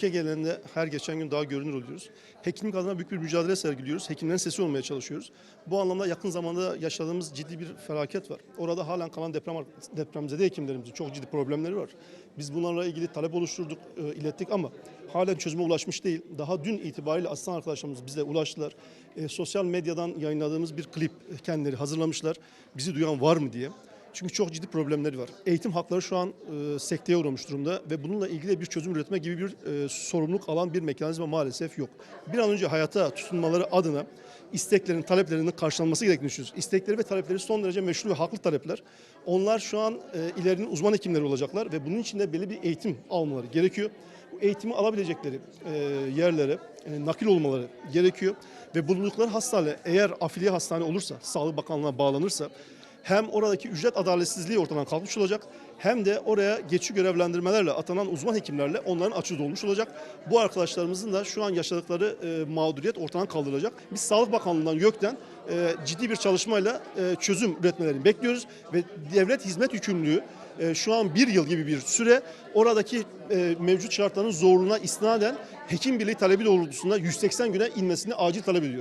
ülke genelinde her geçen gün daha görünür oluyoruz. Hekimlik adına büyük bir mücadele sergiliyoruz. Hekimlerin sesi olmaya çalışıyoruz. Bu anlamda yakın zamanda yaşadığımız ciddi bir felaket var. Orada halen kalan deprem depremzede hekimlerimizin çok ciddi problemleri var. Biz bunlarla ilgili talep oluşturduk, e, ilettik ama halen çözüme ulaşmış değil. Daha dün itibariyle asistan arkadaşlarımız bize ulaştılar. E, sosyal medyadan yayınladığımız bir klip kendileri hazırlamışlar. Bizi duyan var mı diye. Çünkü çok ciddi problemleri var. Eğitim hakları şu an e, sekteye uğramış durumda ve bununla ilgili bir çözüm üretme gibi bir e, sorumluluk alan bir mekanizma maalesef yok. Bir an önce hayata tutunmaları adına isteklerin, taleplerinin karşılanması gerektiğini düşünüyoruz. İstekleri ve talepleri son derece meşru ve haklı talepler. Onlar şu an e, ilerinin uzman hekimleri olacaklar ve bunun için de belli bir eğitim almaları gerekiyor. Bu eğitimi alabilecekleri e, yerlere e, nakil olmaları gerekiyor ve bulundukları hastane eğer afiliye hastane olursa, Sağlık Bakanlığı'na bağlanırsa hem oradaki ücret adaletsizliği ortadan kalkmış olacak hem de oraya geçici görevlendirmelerle atanan uzman hekimlerle onların açığı dolmuş olacak. Bu arkadaşlarımızın da şu an yaşadıkları e, mağduriyet ortadan kaldırılacak. Biz Sağlık Bakanlığı'ndan YÖK'ten e, ciddi bir çalışmayla e, çözüm üretmelerini bekliyoruz ve devlet hizmet yükümlülüğü e, şu an bir yıl gibi bir süre oradaki e, mevcut şartların zorluğuna istinaden hekim birliği talebi doğrultusunda 180 güne inmesini acil talep ediyor.